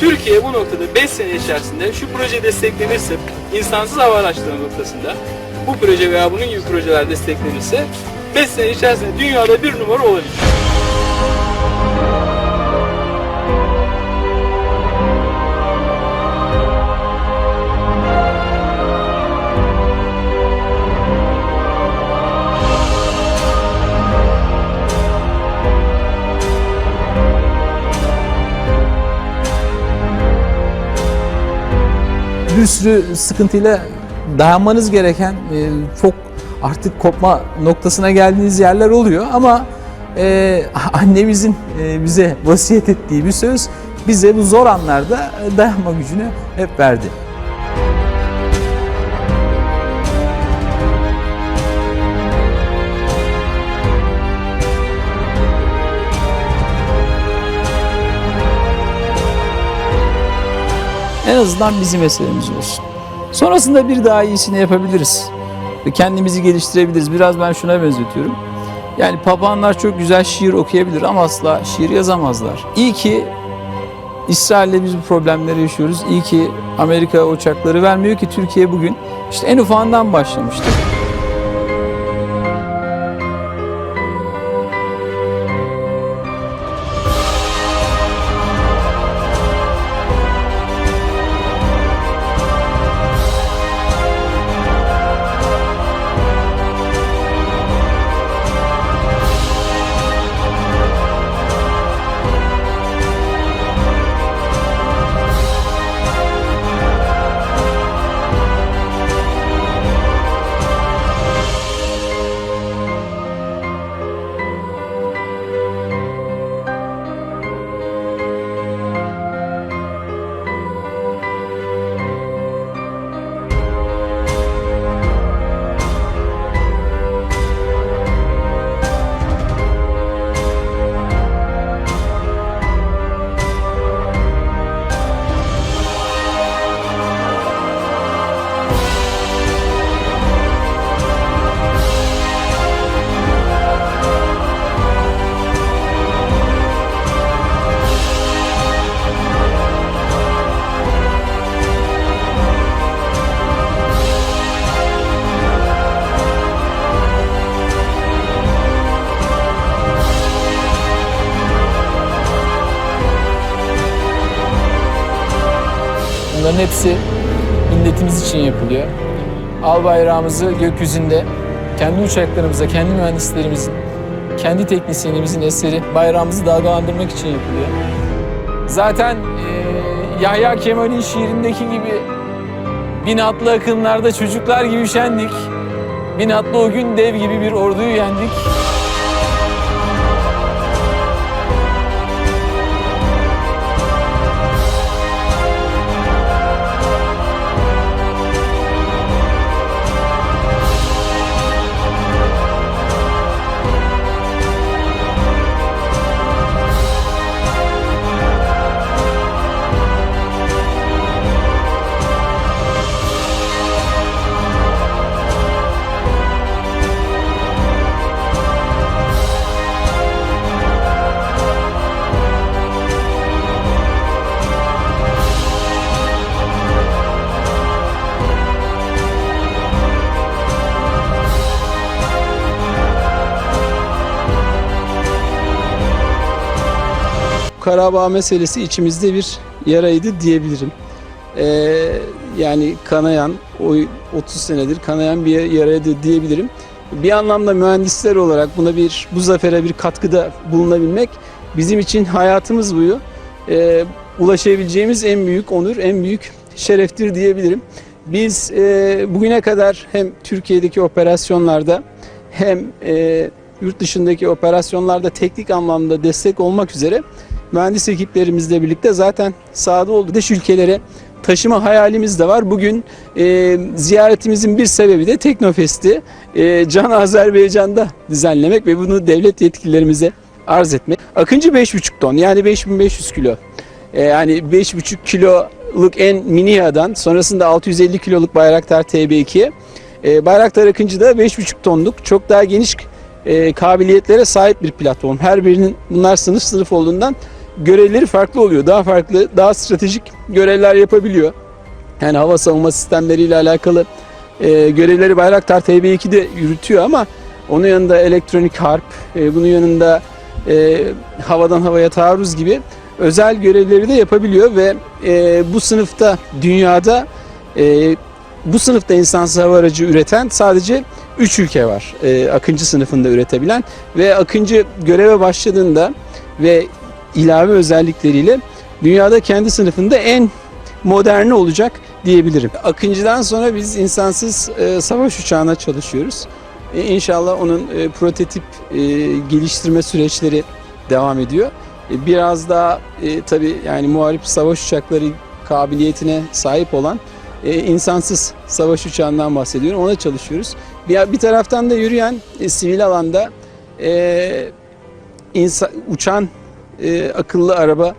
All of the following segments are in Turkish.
Türkiye bu noktada 5 sene içerisinde şu proje desteklenirse insansız hava araçları noktasında bu proje veya bunun gibi projeler desteklenirse 5 sene içerisinde dünyada bir numara olabilir. Bir sürü sıkıntıyla dayanmanız gereken e, çok artık kopma noktasına geldiğiniz yerler oluyor ama e, annemizin e, bize vasiyet ettiği bir söz bize bu zor anlarda dayanma gücünü hep verdi. En azından bizim meselemiz olsun. Sonrasında bir daha iyisini yapabiliriz. Kendimizi geliştirebiliriz. Biraz ben şuna benzetiyorum. Yani papağanlar çok güzel şiir okuyabilir ama asla şiir yazamazlar. İyi ki İsrail'le biz bu problemleri yaşıyoruz. İyi ki Amerika uçakları vermiyor ki Türkiye bugün işte en ufağından başlamıştı. Bunların hepsi milletimiz için yapılıyor. Al bayrağımızı gökyüzünde kendi uçaklarımıza, kendi mühendislerimizin, kendi teknisyenimizin eseri bayrağımızı dalgalandırmak için yapılıyor. Zaten eee, Yahya Kemal'in şiirindeki gibi bin atlı akınlarda çocuklar gibi şendik. Bin atlı o gün dev gibi bir orduyu yendik. Karabağ meselesi içimizde bir yaraydı diyebilirim. Ee, yani kanayan, o 30 senedir kanayan bir yaraydı diyebilirim. Bir anlamda mühendisler olarak buna bir bu zafere bir katkıda bulunabilmek bizim için hayatımız boyu e, ulaşabileceğimiz en büyük onur, en büyük şereftir diyebilirim. Biz e, bugüne kadar hem Türkiye'deki operasyonlarda hem e, yurt dışındaki operasyonlarda teknik anlamda destek olmak üzere mühendis ekiplerimizle birlikte zaten sahada olduğu dış ülkelere taşıma hayalimiz de var. Bugün e, ziyaretimizin bir sebebi de Teknofest'i e, Can Azerbaycan'da düzenlemek ve bunu devlet yetkililerimize arz etmek. Akıncı 5,5 ton yani 5500 kilo. E, yani 5,5 kiloluk en mini yağdan sonrasında 650 kiloluk Bayraktar TB2'ye e, Bayraktar Akıncı da 5,5 tonluk çok daha geniş e, kabiliyetlere sahip bir platform. Her birinin bunlar sınıf sınıf olduğundan görevleri farklı oluyor. Daha farklı, daha stratejik görevler yapabiliyor. Yani hava savunma sistemleriyle alakalı e, görevleri Bayraktar TB2'de yürütüyor ama onun yanında elektronik harp, e, bunun yanında e, havadan havaya taarruz gibi özel görevleri de yapabiliyor ve e, bu sınıfta dünyada e, bu sınıfta insansız hava aracı üreten sadece 3 ülke var. E, Akıncı sınıfında üretebilen ve Akıncı göreve başladığında ve ilave özellikleriyle dünyada kendi sınıfında en moderni olacak diyebilirim. Akıncı'dan sonra biz insansız e, savaş uçağına çalışıyoruz. E, inşallah onun e, prototip e, geliştirme süreçleri devam ediyor. E, biraz daha e, tabii yani muharip savaş uçakları kabiliyetine sahip olan e, insansız savaş uçağından bahsediyorum. Ona çalışıyoruz. Bir, bir taraftan da yürüyen e, sivil alanda e, insa, uçan e, akıllı araba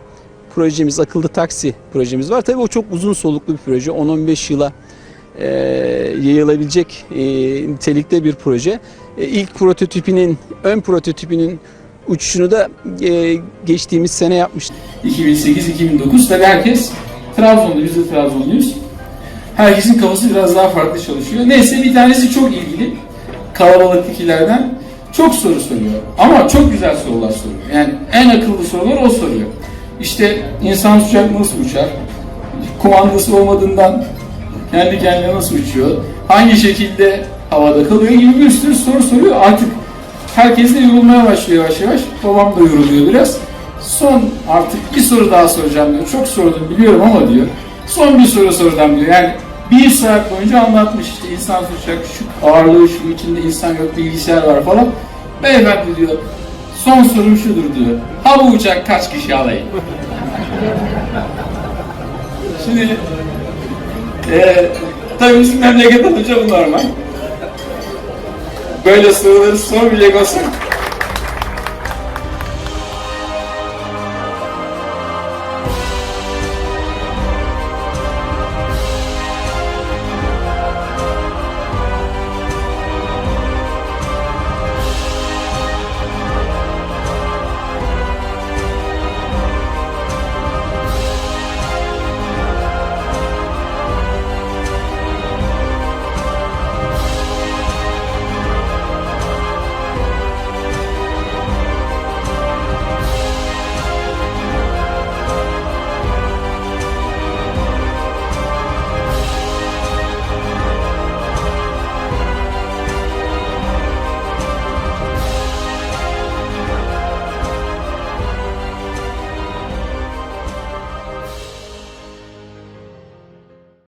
projemiz, akıllı taksi projemiz var. Tabii o çok uzun soluklu bir proje. 10-15 yıla e, yayılabilecek e, nitelikte bir proje. E, ilk prototipinin, ön prototipinin uçuşunu da e, geçtiğimiz sene yapmıştık. 2008-2009 tabii herkes Trabzon'da, biz de Trabzonluyuz. Herkesin kafası biraz daha farklı çalışıyor. Neyse bir tanesi çok ilgili kalabalıktakilerden çok soru soruyor. Ama çok güzel sorular soruyor. Yani en akıllı sorular o soruyor. İşte insan uçak nasıl uçar? Kumandası olmadığından kendi kendine nasıl uçuyor? Hangi şekilde havada kalıyor gibi bir sürü soru soruyor. Artık herkes de yorulmaya başlıyor yavaş yavaş. Babam da yoruluyor biraz. Son artık bir soru daha soracağım diyor. Çok sordum biliyorum ama diyor. Son bir soru soracağım diyor. Yani bir saat boyunca anlatmış işte insan uçak, şu ağırlığı, şu içinde insan yok, bilgisayar var falan. Beyefendi diyor, son sorum şudur diyor. Ha bu uçak kaç kişi alayım? Şimdi e, tabii bizim memleket olunca bu normal. Böyle soruları sormayacak olsak